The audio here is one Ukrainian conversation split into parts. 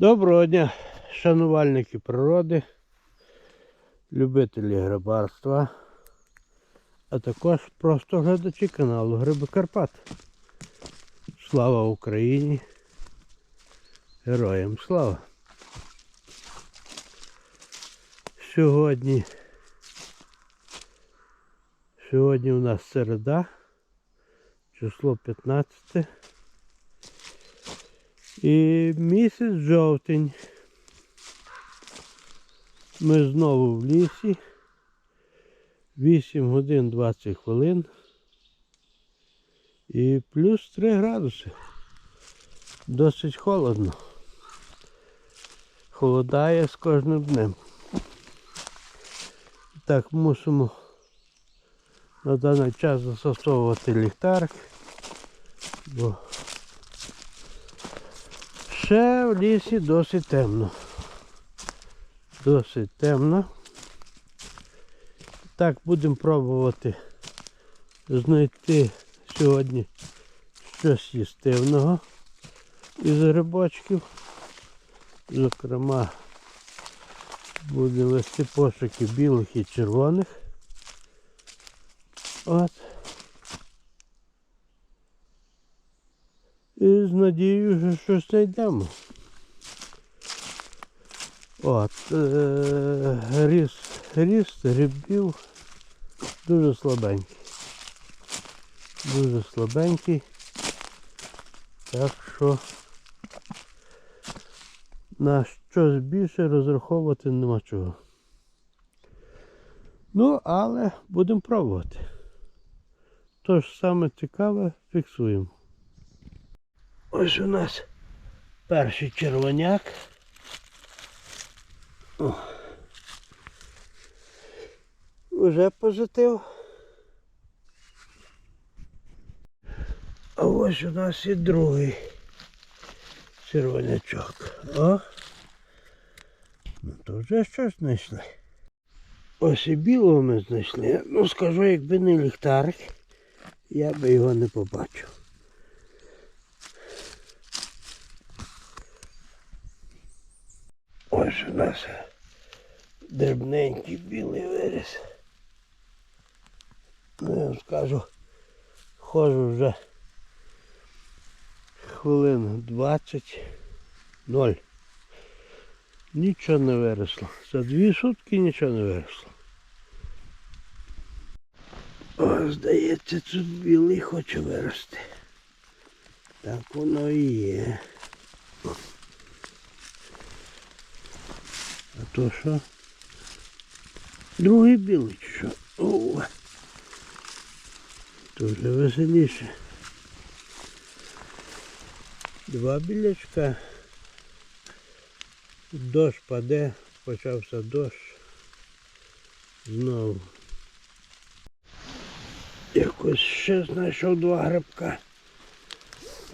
Доброго дня, шанувальники природи, любителі грибарства, а також просто глядачі каналу Гриби Карпат. Слава Україні! Героям слава! Сьогодні, сьогодні у нас середа, число 15. І місяць жовтень. Ми знову в лісі. 8 годин 20 хвилин. І плюс 3 градуси. Досить холодно. Холодає з кожним днем. Так, мусимо на даний час застосовувати ліхтарик, бо Ще в лісі досить темно. Досить темно. Так, будемо пробувати знайти сьогодні щось їстивного із грибочків. Зокрема, будемо вести пошуки білих і червоних. От. І з надією, що щось знайдемо. От, е- ріст, ріст грибів дуже слабенький. Дуже слабенький. Так що на щось більше розраховувати нема чого. Ну, але будемо пробувати. Тож саме цікаве фіксуємо. Ось у нас перший червоняк. О. Уже позитив. А ось у нас і другий червонячок. О! Ну то вже щось знайшли. Ось і білого ми знайшли. Ну скажу, якби не ліхтарик, я би його не побачив. Нас дрібненький білий виріс. Ну, я вам скажу, ходжу вже хвилин 20 ноль. Нічого не виросло. За дві сутки нічого не виросло. О, здається, тут білий хоче вирости. Так воно і є. А то що? Другий білий що? О, вже веселіше. Два білячка. Дощ паде, почався дощ. Знову. Якось ще знайшов два грибка.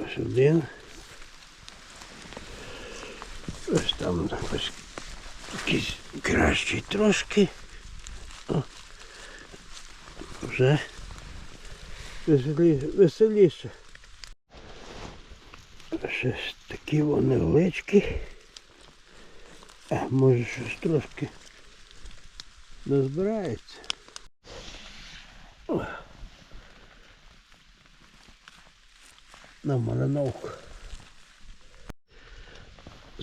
Ось один. Ось там якось якийсь кращий трошки. О, вже веселіше. Щось такі вони величкі. А може щось трошки назбирається. На мариновку.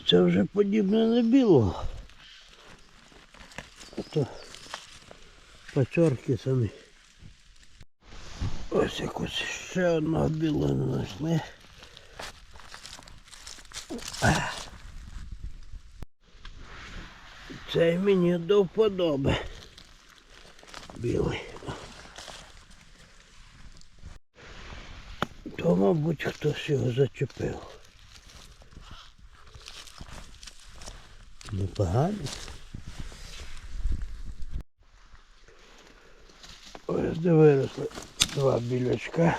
Це вже подібне на білого. Пачорки самі. Ось якось ще одного білого знайшли. Цей мені до вподоби. Білий. То, мабуть, хтось його зачепив. Непоганий. де виросли два білячка.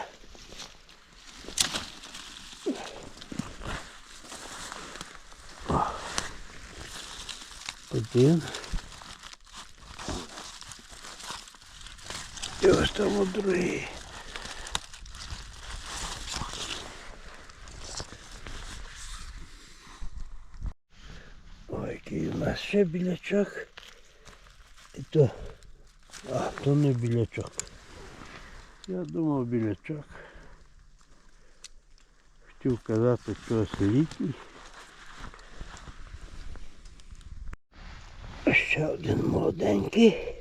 Один. І ось там от другий. Такий у нас ще білячок. І то. А, то не білячок. Я думав білячок. Хотів казати, що ось літній. Ще один молоденький.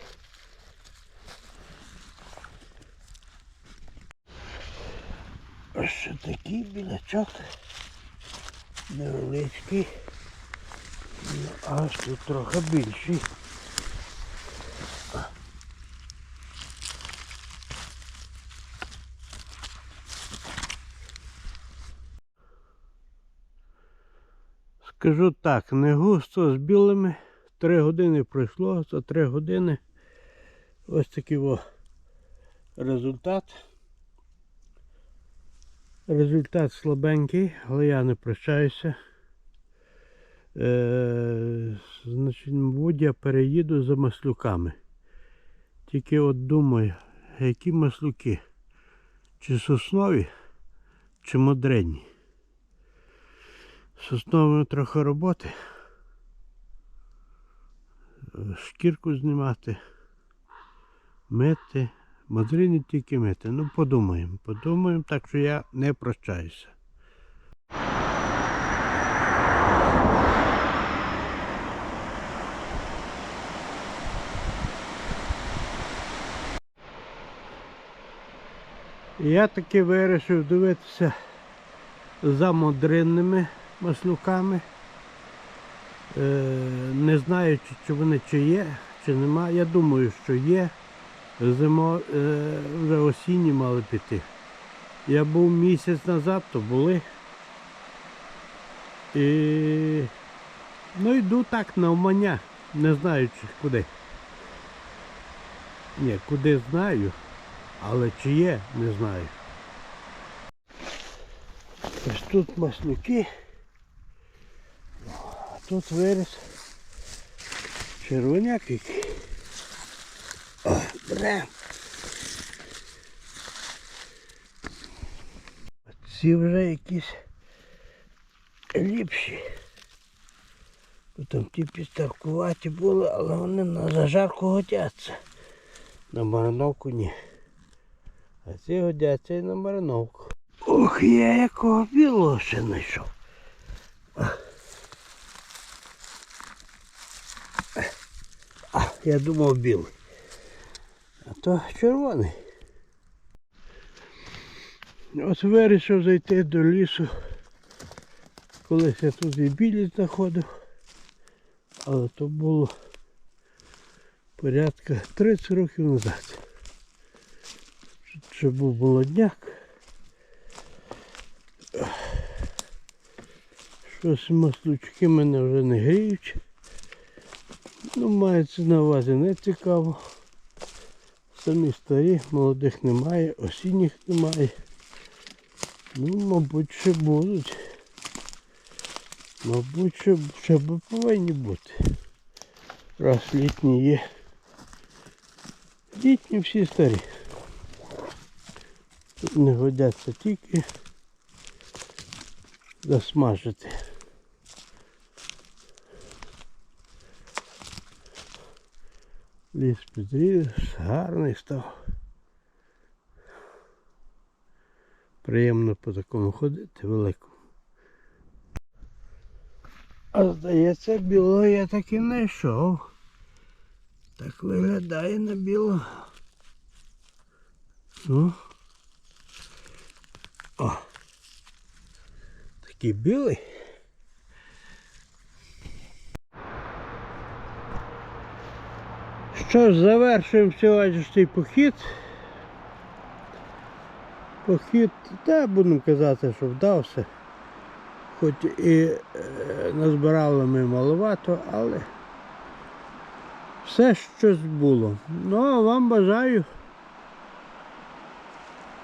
Ось ще такий білячок. Невеличкий. Ну, аж тут трохи більший. Скажу так, не густо з білими. Три години пройшло, за три години ось такий о результат. Результат слабенький, але я не прощаюся. Е, значить, мабуть, я переїду за маслюками. Тільки от думаю, які маслюки? Чи соснові, чи модерні. З Сосновими трохи роботи. Шкірку знімати, мити. Модерні тільки мити. Ну подумаємо, подумаємо, так що я не прощаюся. Я таки вирішив дивитися за модринними маслюками. Е, не знаю, чи, вони чи є, чи нема. Я думаю, що є. Зимо е, вже осінні мали піти. Я був місяць назад, то були. І ну йду так навмання, не знаю чи куди. Ні, куди знаю, але чи є, не знаю. Ось тут маслюки. Тут виріс червоняк який. О, берем. Ці вже якісь ліпші. Там ті підставкуваті були, але вони на зажарку годяться. На мариновку ні. А ці годяться і на мариновку. Ох, я якого білого ще знайшов. А. А, я думав білий. А то червоний. От вирішив зайти до лісу. Колись я тут і білі знаходив. Але то було порядка 30 років назад. Ще був молодняк. Щось маслючки мене вже не гріють. Ну, мається на увазі не цікаво. Самі старі, молодих немає, осінніх немає. Ну, мабуть, ще будуть. Мабуть, ще, ще повинні бути. Раз літні є. Літні всі старі. Тут не годяться тільки засмажити. Ліс підріс, гарний став. Приємно по такому ходити великому. А здається, білого я так і не йшов. Так виглядає на білого. Ну. О. Такий білий. Що ж, завершуємо сьогоднішній похід. Похід, та будемо казати, що вдався. Хоч і е, назбирали ми маловато, але все щось було. Ну а вам бажаю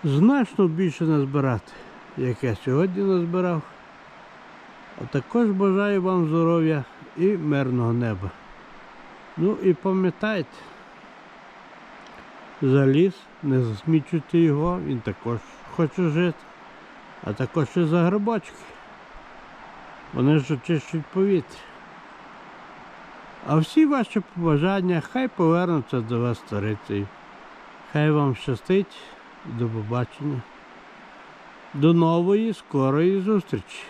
значно більше назбирати, як я сьогодні назбирав. А також бажаю вам здоров'я і мирного неба. Ну і пам'ятайте, за ліс, не засмічуйте його, він також хоче жити. А також і за грибочки. Вони ж очищують повітря. А всі ваші побажання хай повернуться до вас старицею. Хай вам щастить. До побачення. До нової скорої зустрічі.